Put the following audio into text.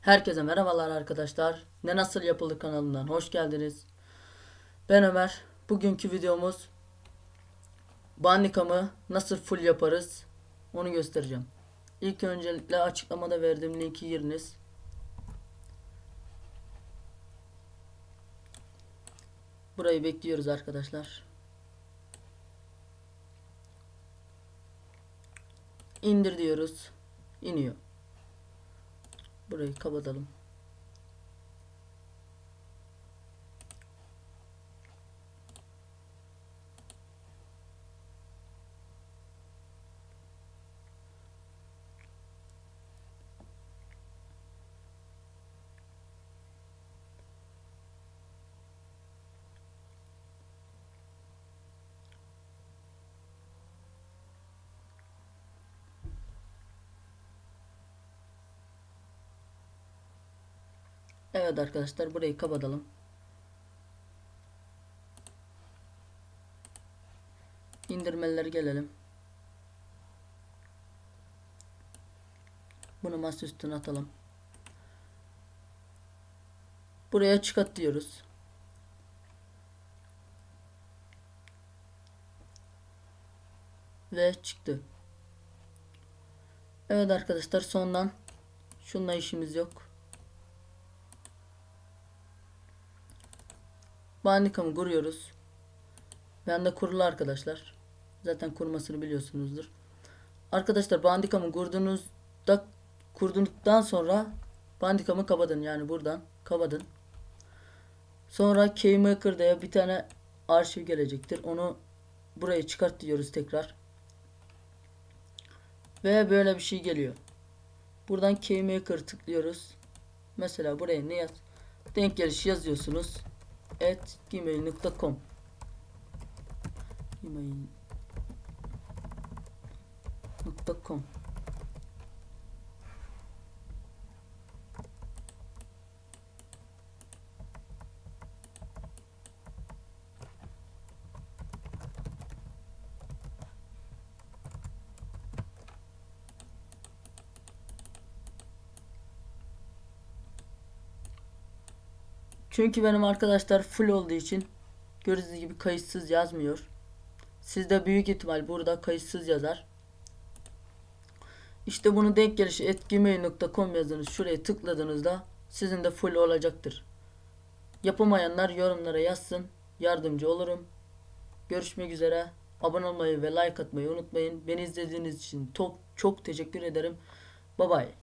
Herkese merhabalar arkadaşlar. Ne Nasıl Yapılır kanalından hoş geldiniz. Ben Ömer. Bugünkü videomuz Bandicam'ı nasıl full yaparız onu göstereceğim. İlk öncelikle açıklamada verdiğim linki giriniz. Burayı bekliyoruz arkadaşlar. İndir diyoruz. İniyor. Burayı kapatalım. Evet arkadaşlar burayı kapatalım. İndirmeleri gelelim. Bunu masa üstüne atalım. Buraya çıkart diyoruz. Ve çıktı. Evet arkadaşlar sondan şunla işimiz yok. Bandicam'ı kuruyoruz. Ben de kurulu arkadaşlar. Zaten kurmasını biliyorsunuzdur. Arkadaşlar Bandicam'ı kurduğunuzda kurduktan sonra Bandicam'ı kapatın yani buradan kapatın. Sonra KeyMaker'da bir tane arşiv gelecektir. Onu buraya çıkart diyoruz tekrar. Ve böyle bir şey geliyor. Buradan KeyMaker tıklıyoruz. Mesela buraya ne yaz? Denk geliş yazıyorsunuz at gmail.com gmail.com Çünkü benim arkadaşlar full olduğu için gördüğünüz gibi kayıtsız yazmıyor. Sizde büyük ihtimal burada kayıtsız yazar. İşte bunu denk gelişi etgmail.com yazdınız. Şuraya tıkladığınızda sizin de full olacaktır. Yapamayanlar yorumlara yazsın. Yardımcı olurum. Görüşmek üzere. Abone olmayı ve like atmayı unutmayın. Beni izlediğiniz için çok çok teşekkür ederim. Bye bye.